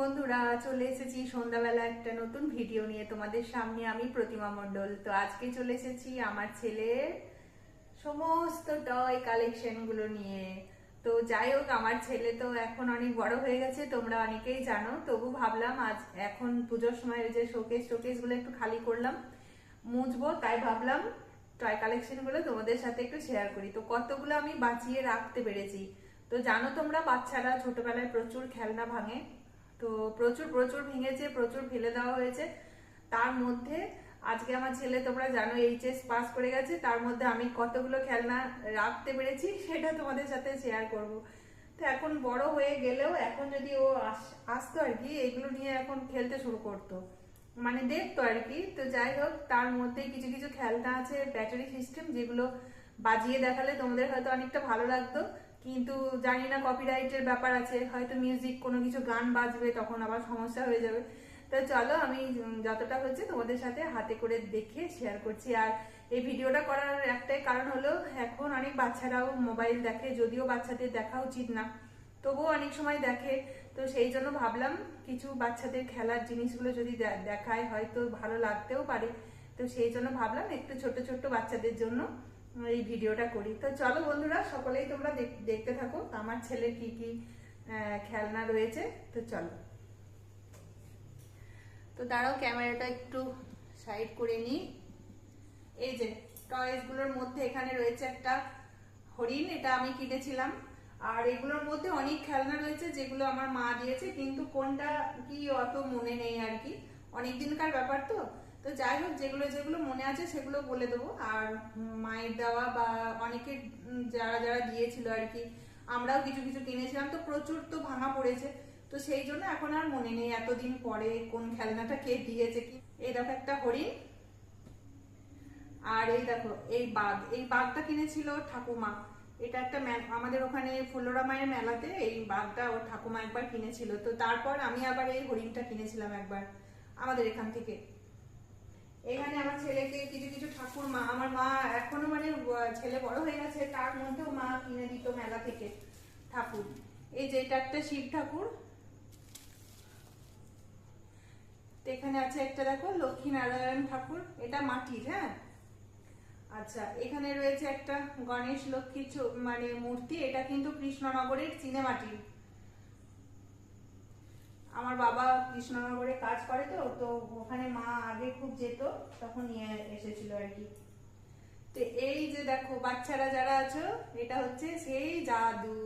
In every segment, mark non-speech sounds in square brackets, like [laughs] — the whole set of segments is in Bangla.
বন্ধুরা, চলে এসেছি সন্ধ্যাবেলা একটা নতুন ভিডিও নিয়ে তোমাদের সামনে আমি প্রতিমা মণ্ডল। তো আজকে চলে এসেছি আমার ছেলের সমস্ত টয় কালেকশনগুলো নিয়ে। তো যাই হোক, আমার ছেলে তো এখন অনেক বড় হয়ে গেছে, তোমরা অনেকেই জানো। তবু ভাবলাম আজ এখন পুজোর সময় ওই যে শোকেস টোকেসগুলো একটু খালি করলাম, মুছবো, তাই ভাবলাম টয় কালেকশনগুলো তোমাদের সাথে একটু শেয়ার করি। তো কতগুলো আমি বাঁচিয়ে রাখতে পেরেছি? তো জানো তোমরা, বাচ্চারা ছোটবেলায় প্রচুর খেলনা ভাঙে। তো প্রচুর প্রচুর ভেঙেছে, প্রচুর ফেলে দেওয়া হয়েছে। তার মধ্যে, আজকে আমার ছেলে, তোমরা জানো, এইচএস পাস করে গেছে। তার মধ্যে আমি কতগুলো খেলনা রাখতে পেরেছি, সেটা তোমাদের সাথে শেয়ার করব। তো এখন বড় হয়ে গেলেও, এখন যদি ও আস- আসতো আর কি, এগুলো নিয়ে এখন খেলতে শুরু করতো। মানে দেখতো আর কি। তো যাই হোক, তার মধ্যে কিছু কিছু খেলনা আছে ব্যাটারি সিস্টেম যেগুলো বাজিয়ে দেখালে তোমাদের হয়তো অনেকটা ভালো লাগতো। কিন্তু জানি না কপিরাইটের ব্যাপার আছে, হয়তো মিউজিক কোনো কিছু গান বাজবে, তখন আবার সমস্যা হয়ে যাবে। তো চলো আমি যতটা হচ্ছে তোমাদের সাথে হাতে করে দেখে শেয়ার করছি। আর এই ভিডিওটা করার একটাই কারণ হলো, এখন অনেক বাচ্চারাও মোবাইল দেখে, যদিও বাচ্চাদের দেখা উচিত না, তবুও অনেক সময় দেখে। তো সেই জন্য ভাবলাম, কিছু বাচ্চাদের খেলার জিনিসগুলো যদি দেখায়, হয়তো ভালো লাগতেও পারে। তো সেই জন্য ভাবলাম, একটু ছোট ছোট বাচ্চাদের জন্য এই ভিডিওটা করি। তো চলো বন্ধুরা, সকলেই তোমরা দেখ- দেখতে থাকো, আমার ছেলের কি কি খেলনা রয়েছে। তো চলো। তো দাঁড়াও, ক্যামেরাটা একটু সাইড করে নিই। এই যে টয়েসগুলোর মধ্যে এখানে রয়েছে একটা হরিণ, এটা আমি কিনেছিলাম। আর এগুলোর মধ্যে অনেক খেলনা রয়েছে, যেগুলো আমার মা দিয়েছে, কিন্তু কোনটা কি অত মনে নেই আর কি। অনেক দিনকার ব্যাপার তো তো যাই হোক যেগুলো যেগুলো মনে আছে সেগুলো বলে দেবো। আর মায়ের দেওয়া বা অনেকের উম, যারা যারা দিয়েছিল আর কি আমরাও কিছু কিছু কিনেছিলাম। তো প্রচুর তো ভাঙা পড়েছে। তো সেই জন্য এখন আর মনে নেই এতদিন পরে কোন খেলনাটা কে দিয়েছে কি। এই দেখো একটা হরিণ। আর এই দেখো এই বাঘ। এই বাঘটা কিনেছিল ঠাকুমা। এটা একটা আমাদের ওখানে ফুলোরা মায়ের মেলাতে এই বাঘটা ওর ঠাকুমা একবার কিনেছিল। তো তারপর আমি আবার এই হরিণটা কিনেছিলাম একবার আমাদের এখান থেকে। এখানে আমার ছেলেকে কিছু কিছু ঠাকুর মা, আমার মা এখনও মানে ছেলে বড় হয়ে গেছে, তার মধ্যেও মা কিনে দিত মেলা থেকে ঠাকুর। এই যে এটা একটা শিব ঠাকুর। এখানে আছে একটা দেখো, লক্ষ্মী নারায়ণ ঠাকুর। এটা মাটির হ্যাঁ? আচ্ছা এখানে রয়েছে একটা গণেশ লক্ষ্মী মানে মূর্তি। এটা কিন্তু কৃষ্ণনগরের চিনেমাটির। আমার বাবা কৃষ্ণনগরে কাজ করে তো তো ওখানে মা আগে খুব যেত, তখন নিয়ে এসেছিল আর কি। তো এই যে দেখো, বাচ্চারা যারা আছো, এটা হচ্ছে সেই জাদু।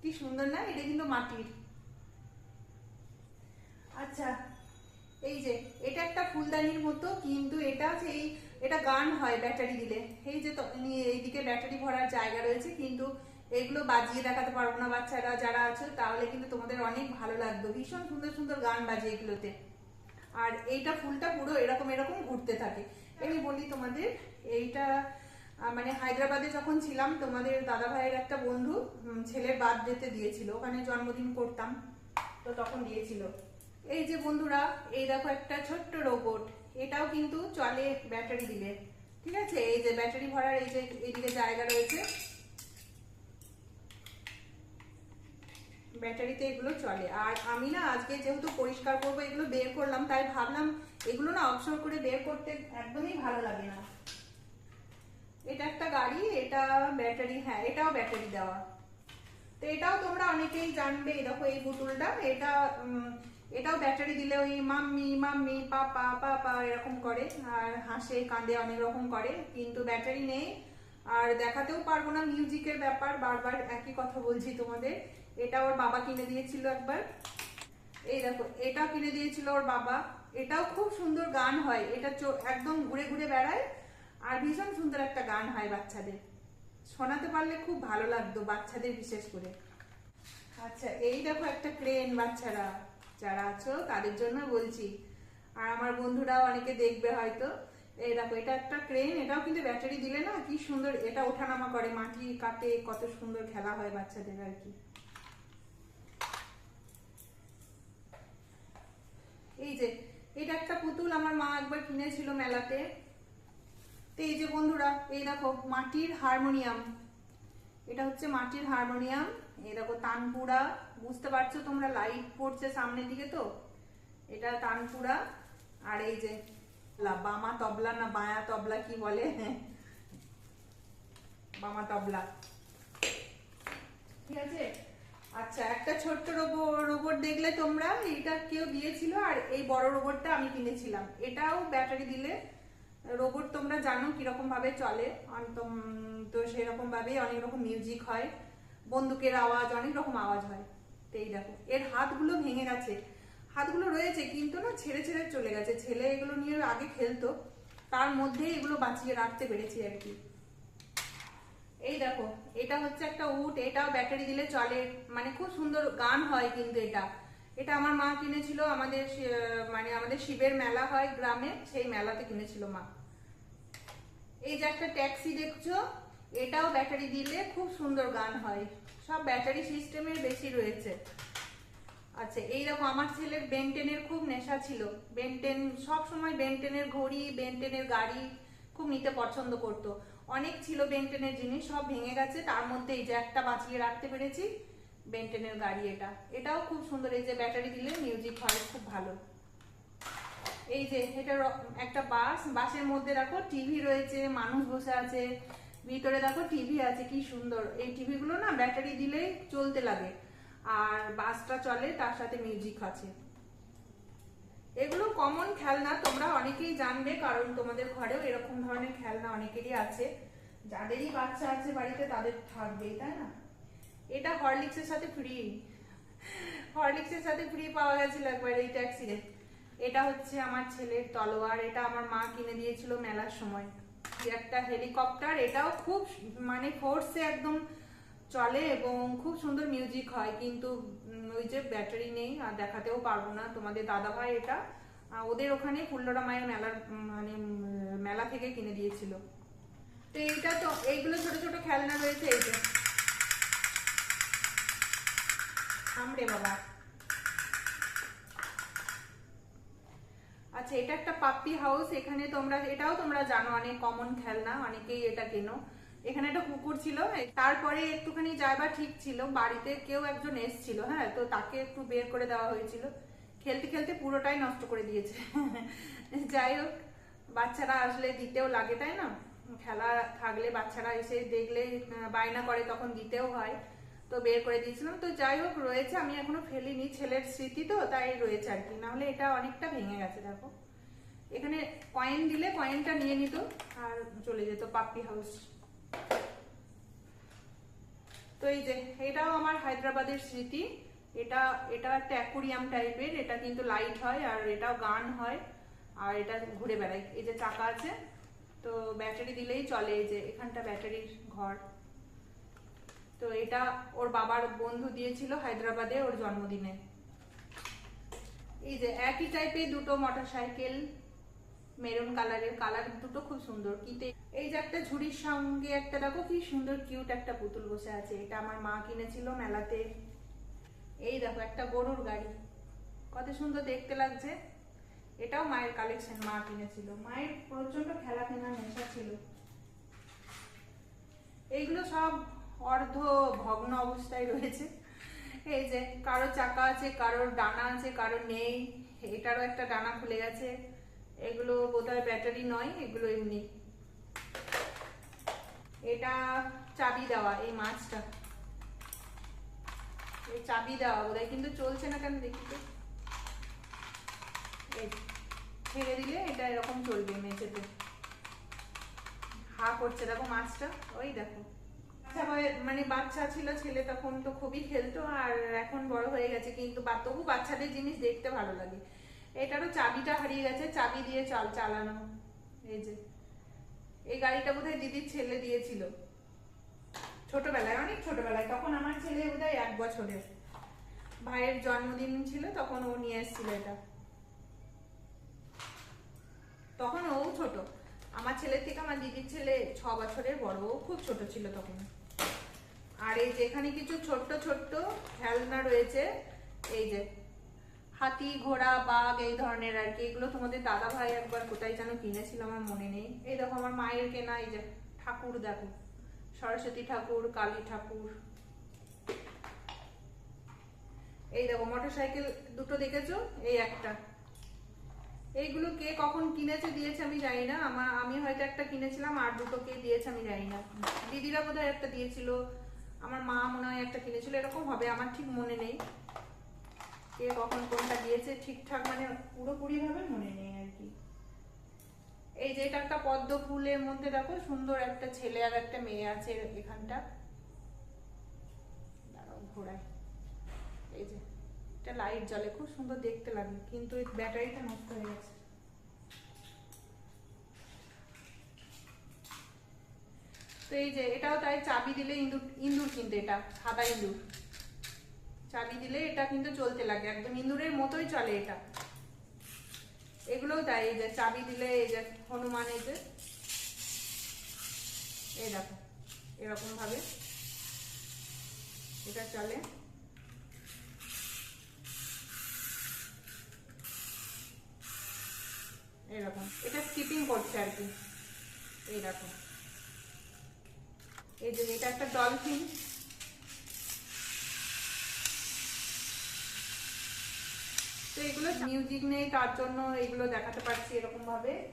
কি সুন্দর না? এটা কিন্তু মাটির। আচ্ছা এই যে, এটা একটা ফুলদানির মতো, কিন্তু এটা সেই, এটা গান হয় ব্যাটারি দিলে। এই যে এইদিকে ব্যাটারি ভরার জায়গা রয়েছে, কিন্তু এগুলো বাজিয়ে দেখাতে পারব না বাচ্চারা যারা আছো তাহলে কিন্তু তোমাদের অনেক ভালো লাগবে। ভীষণ সুন্দর সুন্দর গান বাজে এগুলোতে। আর এইটা ফুলটা পুরো এরকম এরকম ঘুরতে থাকে। আমি বলি তোমাদের এইটা মানে হায়দ্রাবাদে যখন ছিলাম তোমাদের দাদা ভাইয়ের একটা বন্ধু উম, বাদ বার্থডেতে দিয়েছিল। ওখানে জন্মদিন করতাম তো তখন দিয়েছিল। এই যে বন্ধুরা এই দেখো একটা ছোট্ট রোবট এটাও কিন্তু চলে ব্যাটারি দিলে। ঠিক আছে? এই যে ব্যাটারি ভরার এই যে এইদিকে জায়গা রয়েছে ব্যাটারিতে এগুলো চলে। আর আমি না আজকে যেহেতু পরিষ্কার করব, এগুলো বের করলাম, তাই ভাবলাম এগুলো না অবসর করে বের করতে একদমই ভালো লাগে না। এটা একটা গাড়ি, এটা ব্যাটারি হ্যাঁ এটাও ব্যাটারি দেওয়া। তো এটাও তোমরা অনেকেই জানবে দেখো এই পুতুলটা, এটা এটাও ব্যাটারি দিলে ওই মাম্মি মাম্মি, পাপা পাপা এরকম করে, আর হাসে, কাঁদে, অনেক রকম করে, কিন্তু ব্যাটারি নেই। আর দেখাতেও পারব না, মিউজিকের ব্যাপার, বারবার একই কথা বলছি তোমাদের। এটা ওর বাবা কিনে দিয়েছিল একবার। এই দেখো এটা কিনে দিয়েছিল ওর বাবা। এটাও খুব সুন্দর গান হয়। এটা একদম ঘুরে ঘুরে বেড়ায়। আর ভীষণ সুন্দর একটা গান হয় বাচ্চাদের। শোনাতে পারলে খুব ভালো লাগতো বাচ্চাদের বিশেষ করে। আচ্ছা এই দেখো একটা ক্রেন বাচ্চারা। যারা আছো, তাদের জন্য বলছি। আর আমার বন্ধুরাও অনেকে দেখবে হয়তো। এই দেখো, এটা একটা ক্রেন এটাও কিন্তু ব্যাটারি দিলে না কি সুন্দর, এটা ওঠানামা করে, মাটি কাটে, কত সুন্দর খেলা হয় বাচ্চাদের আর কি। এই যে, এটা একটা পুতুল আমার মা একবার কিনেছিল মেলাতে। তো এই যে বন্ধুরা, এই দেখো, মাটির হারমোনিয়াম। এটা হচ্ছে মাটির হারমোনিয়াম। এই দেখো, তানপুরা, বুঝতে পারছ তোমরা, লাইট পড়ছে সামনের দিকে তো? এটা তানপুরা। আর এই যে বামা তবলা না বায়া তবলা কি বলে? বামা তবলা। ঠিক আছে? আচ্ছা একটা ছোট্ট রোবো, রোবট দেখলে তোমরা এটা কেউ দিয়েছিল আর এই বড় রোবটটা আমি কিনেছিলাম। এটাও ব্যাটারি দিলে রোবট তোমরা জানো কীরকম ভাবে চলে। তো সেরকম ভাবে অনেক রকম মিউজিক হয়। বন্দুকের আওয়াজ, অনেক রকম আওয়াজ হয়। তো এই দেখো, এর হাতগুলো ভেঙে গেছে। হাতগুলো রয়েছে কিন্তু না ছেড়ে ছেড়ে চলে গেছে। ছেলে এগুলো নিয়ে আগে খেলতো। তার মধ্যে এগুলো বাঁচিয়ে রাখতে পেরেছি আর কি। এই দেখো, এটা হচ্ছে একটা উট, এটাও ব্যাটারি দিলে চলে। মানে খুব সুন্দর গান হয় কিন্তু এটা। এটা আমার মা কিনেছিল, আমাদের মানে আমাদের শিবের মেলা হয় গ্রামে, সেই মেলাতে কিনেছিল মা। এই যে একটা ট্যাক্সি দেখছ, এটাও ব্যাটারি দিলে খুব সুন্দর গান হয়। সব ব্যাটারি সিস্টেমের বেশি রয়েছে। আচ্ছা এই দেখো, আমার ছেলের বেনটেনের খুব নেশা ছিল। বেনটেন, সব সময় বেনটেনের ঘড়ি, বেনটেনের গাড়ি খুব নিতে পছন্দ করতো। অনেক ছিল বেনটেনের জিনিস, সব ভেঙে গেছে। তার মধ্যে এই যে একটা বাঁচিয়ে রাখতে পেরেছি বেনটেনের গাড়ি এটা। এটাও খুব সুন্দর, এই যে ব্যাটারি দিলে মিউজিক হয়, খুব ভালো। এই যে এটা একটা বাস, বাসের মধ্যে দেখো টিভি রয়েছে, মানুষ বসে আছে, ভিতরে দেখো টিভি আছে, কি সুন্দর। এই টিভিগুলো না ব্যাটারি দিলেই চলতে লাগে। আর বাসটা চলে, তার সাথে মিউজিক আছে। এগুলো কমন খেলনা, তোমরা অনেকেই জানবে, কারণ তোমাদের ঘরেও এরকম ধরনের খেলনা অনেকেরই আছে। যাদেরই বাচ্চা আছে বাড়িতে, তাদের থাকবেই, তাই না? এটা হরলিক্সের সাথে ফ্রি হরলিক্সের সাথে ফ্রি পাওয়া গেছিল একবার এই ট্যাক্সিতে এটা হচ্ছে আমার ছেলের তলোয়ার, এটা আমার মা কিনে দিয়েছিল মেলার সময়। একটা হেলিকপ্টার এটাও খুব মানে ফোর্সে একদম চলে এবং খুব সুন্দর মিউজিক হয়, কিন্তু ওই যে ব্যাটারি নেই, আর দেখাতেও পারব না। তোমাদের দাদা ভাই এটা ওদের ওখানে ফুল্লরা মায়ের মেলার মানে মেলা থেকে কিনে দিয়েছিল। তো এইটা তো, এইগুলো ছোট ছোট খেলনা রয়েছে, এই যে। আমরে বাবা। আচ্ছা এটা একটা পাপ্পি হাউস এখানে তোমরা, এটাও তোমরা জানো, অনেক কমন খেলনা, অনেকেই এটা কেনো। এখানে একটা কুকুর ছিল তারপরে একটুখানি যাইবা ঠিক ছিল, বাড়িতে কেউ একজন এসছিল হ্যাঁ তো তাকে একটু বের করে দেওয়া হয়েছিল। খেলতে খেলতে পুরোটাই নষ্ট করে দিয়েছে। [laughs] যাই হোক, বাচ্চারা আসলে দিতেও লাগে, তাই না? খেলা থাকলে বাচ্চারা এসে দেখলে বায়না করে তখন দিতেও হয়। তো বের করে দিয়েছিলাম। তো যাই হোক, রয়েছে, আমি এখনও ফেলিনি ছেলের স্মৃতি তো, তাই রয়েছে আর কি। নাহলে এটা অনেকটা ভেঙে গেছে, দেখো। এখানে কয়েন দিলে কয়েনটা নিয়ে নিত, আর চলে যেত পাপ্পি হাউস তো এই যে এটাও আমার হায়দ্রাবাদের স্মৃতি। এটা এটা একটা অ্যাকুরিয়াম টাইপের, এটা কিন্তু লাইট হয় আর এটাও গান হয় আর এটা ঘুরে বেড়ায়। এই যে চাকা আছে, তো ব্যাটারি দিলেই চলে এই যে এখানটা ব্যাটারির ঘর। তো এটা ওর বাবার বন্ধু দিয়েছিল হায়দ্রাবাদে ওর জন্মদিনে। এই যে একই টাইপের দুটো মোটরসাইকেল মেরুন কালারের কালার দুটো খুব সুন্দর। কিন্তু এই যে একটা ঝুড়ির সঙ্গে একটা, দেখো কি সুন্দর কিউট একটা পুতুল বসে আছে। এটা আমার মা কিনেছিল মেলাতে। এই দেখো, একটা গরুর গাড়ি। কত সুন্দর দেখতে লাগছে। এটাও মায়ের কালেকশন মা কিনেছিল। মায়ের প্রচণ্ড খেলা কেনার নেশা ছিল। এইগুলো সব অর্ধ ভগ্ন অবস্থায় রয়েছে। এই যে কারও চাকা আছে, কারোর ডানা আছে কারোর নেই। এটারও একটা ডানা খুলে গেছে। এগুলো বোধহয় ব্যাটারি নয়, এগুলো এমনি। এটা চাবি দেওয়া, এই মাছটা। এই চাবি দেওয়া বোধহয়, কিন্তু চলছে না কেন দেখি তো। ছেড়ে দিলে এটা এরকম চলবে মেঝেতে। হা করছে, দেখো মাছটা, ওই দেখো। আচ্ছা মানে বাচ্চা ছিল, ছেলে তখন তো খুবই খেলতো, আর এখন বড় হয়ে গেছে, কিন্তু তবু বাচ্চাদের জিনিস দেখতে ভালো লাগে। এটারও চাবিটা হারিয়ে গেছে, চাবি দিয়ে চাল চালানো। এই যে, এই গাড়িটা বোধহয় দিদির ছেলে দিয়েছিল। ছোটবেলায়, অনেক ছোটবেলায়, তখন আমার ছেলে বোধহয় এক বছরের। ভাইয়ের জন্মদিন ছিল, তখন ও নিয়ে এসেছিল এটা। তখন ও ছোট। আমার ছেলের থেকে আমার দিদির ছেলে ছ বছরের বড়, ও খুব ছোট ছিল তখন। আর এই যে এখানে কিছু ছোট্ট ছোট্ট খেলনা রয়েছে, এই যে হাতি, ঘোড়া, বাঘ, এই ধরনের আর কি। এগুলো তোমাদের দাদা ভাই একবার কোথায় যেন কিনেছিল, আমার মনে নেই। এই দেখো, আমার মায়ের কেনা, এই যে ঠাকুর, দেখো। সরস্বতী ঠাকুর, কালী ঠাকুর। এই দেখো মোটর সাইকেল দুটো দেখেছ? এই একটা। এইগুলো কে কখন কিনেছে দিয়েছে আমি জানি না। আমার, আমি হয়তো একটা কিনেছিলাম, আর দুটো কে দিয়েছে আমি জানি না। দিদিরা বোধহয় একটা দিয়েছিল। আমার মা মনে হয় একটা কিনেছিল, এরকম হবে, আমার ঠিক মনে নেই। কে কখন কোনটা দিয়েছে ঠিকঠাক মানে পুরোপুরি ভাবে মনে নেই আর কি। এই যে এটা একটা পদ্ম ফুলের মধ্যে দেখো, সুন্দর একটা ছেলে আর একটা মেয়ে আছে এখানটা। দাঁড়াও ঘোড়ায় এই যে এটা লাইট জ্বলে, খুব সুন্দর দেখতে লাগে, কিন্তু ব্যাটারিটা নষ্ট হয়ে গেছে। তো এই যে, এটাও তাই চাবি দিলে ইঁদুর ইঁদুর কিন্তু এটা, সাদা ইঁদুর। চাবি দিলে এটা কিন্তু চলতে লাগে, একদম ইঁদুরের মতোই চলে এটা। এগুলোও তাই এই যে চাবি দিলে, এই যে হনুমান, এই যে। এই দেখো এরকম ভাবে এটা চলে। এরকম এটা স্কিপিং করছে আর কি। এইরকম এই যে এটা একটা ডলফিন তো এগুলো মিউজিক নেই, তার জন্য এগুলো দেখাতে পারছি এরকম ভাবে।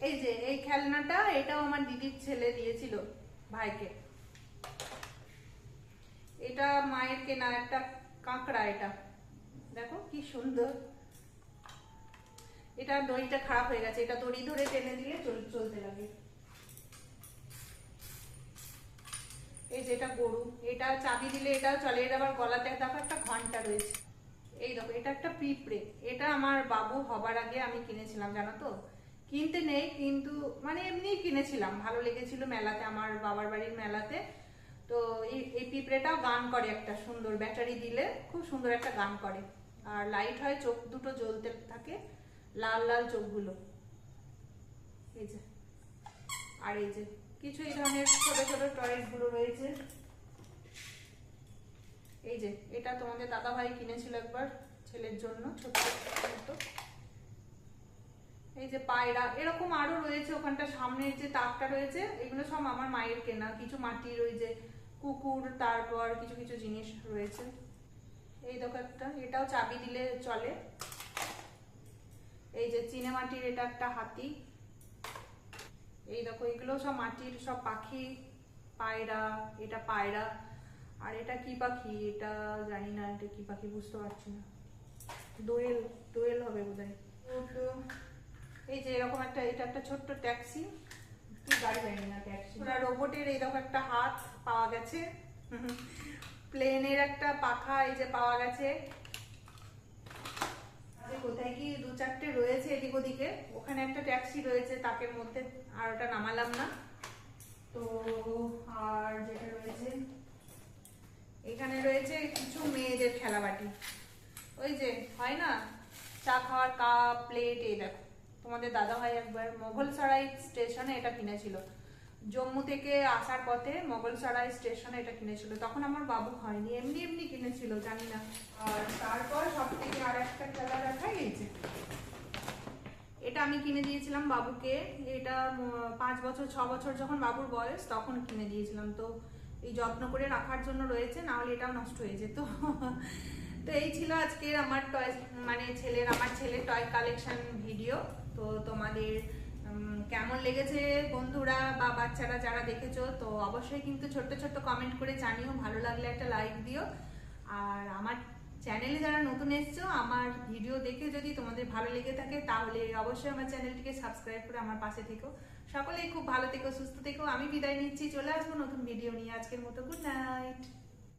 এই যে, এই খেলনাটা, এটাও আমার দিদির ছেলে দিয়েছিল ভাইকে। এটা মায়ের কেনা, একটা কাঁকড়া এটা। দেখো কি সুন্দর। এটা দড়িটা খারাপ হয়ে গেছে, এটা দড়ি ধরে টেনে দিলে চল- চলতে লাগে। এই যে এটা গরু, এটা চাবি দিলে এটাও চলে এটা আবার গলাতে, দেখো একটা ঘণ্টা রয়েছে। এই দেখো, এটা একটা পিঁপড়ে, এটা আমার বাবু হবার আগে আমি কিনেছিলাম, জানো তো? কিনতে নেই, কিন্তু মানে এমনি কিনেছিলাম, ভালো লেগেছিল মেলাতে, আমার বাবার বাড়ির মেলাতে। তো এই এই পিঁপড়েটাও গান করে একটা সুন্দর, ব্যাটারি দিলে খুব সুন্দর একটা গান করে। আর লাইট হয়, চোখ দুটো জ্বলতে থাকে, লাল লাল চোখগুলো। এই যে, আর এই যে কিছু এই ধরনের ছোট ছোট টয়েসগুলো রয়েছে। এই যে, এটা তোমাদের দাদা ভাই কিনেছিল একবার ছেলের জন্য, ছোট এই যে পায়রা, এরকম আরও রয়েছে ওখানটা, সামনের যে তাকটা রয়েছে, এগুলো সব আমার মায়ের কেনা। কিছু মাটির ওই যে কুকুর, তারপর কিছু কিছু জিনিস রয়েছে। এই একটা, এটাও চাবি দিলে চলে। এই যে চিনে মাটির এটা একটা হাতি। এই দেখো এগুলো সব মাটির সব পাখি পায়রা এটা পায়রা। আর এটা কি পাখি? এটা জানি না এটা কি পাখি বুঝতে পারছি না। দোয়েল দোয়েল হবে বোধহয়। তো এই যে এরকম একটা এটা একটা ছোট্ট ট্যাক্সি। গাড়ি জানি না ট্যাক্সি। রোবটের এইরকম একটা হাত পাওয়া গেছে। প্লেনের একটা পাখা এই যে পাওয়া গেছে। কোথায় কি দু চারটে রয়েছে এদিক ওদিকে। ওখানে একটা ট্যাক্সি রয়েছে তাকের মধ্যে আর ওটা নামালাম না। তো, আর যেটা রয়েছে, এখানে রয়েছে কিছু মেয়েদের খেলাবাটি। ওই যে, হয় না? চা খাওয়ার কাপ, প্লেট, এই দেখো। তোমাদের দাদা ভাই একবার মোগলসরাই স্টেশনে এটা কিনেছিল। জম্মু থেকে আসার পথে মোগলসরাই স্টেশনে এটা কিনেছিল। তখন আমার বাবু হয়নি, এমনি এমনি কিনেছিল, জানি না। আর তারপর সব থেকে আর একটা খেলা দেখা গেছে এটা আমি কিনে দিয়েছিলাম বাবুকে। এটা পাঁচ বছর, ছ বছর যখন বাবুর বয়স, তখন কিনে দিয়েছিলাম। তো এই যত্ন করে রাখার জন্য রয়েছে, না হলে এটাও নষ্ট হয়ে যেত। তো এই ছিল আজকের আমার টয় মানে ছেলের, আমার ছেলের টয় কালেকশন ভিডিও তো তোমাদের কেমন লেগেছে বন্ধুরা বা বাচ্চারা যারা দেখেছ, তো অবশ্যই কিন্তু ছোট্ট ছোট্ট কমেন্ট করে জানিও, ভালো লাগলে একটা লাইক দিও। আর আমার চ্যানেলে যারা নতুন এসছো, আমার ভিডিও দেখে যদি তোমাদের ভালো লেগে থাকে, তাহলে অবশ্যই আমার চ্যানেলটিকে সাবস্ক্রাইব করে আমার পাশে থেকো। সকলেই খুব ভালো থেকো, সুস্থ থেকো। আমি বিদায় নিচ্ছি, চলে আসব নতুন ভিডিও নিয়ে। আজকের মতো গুড নাইট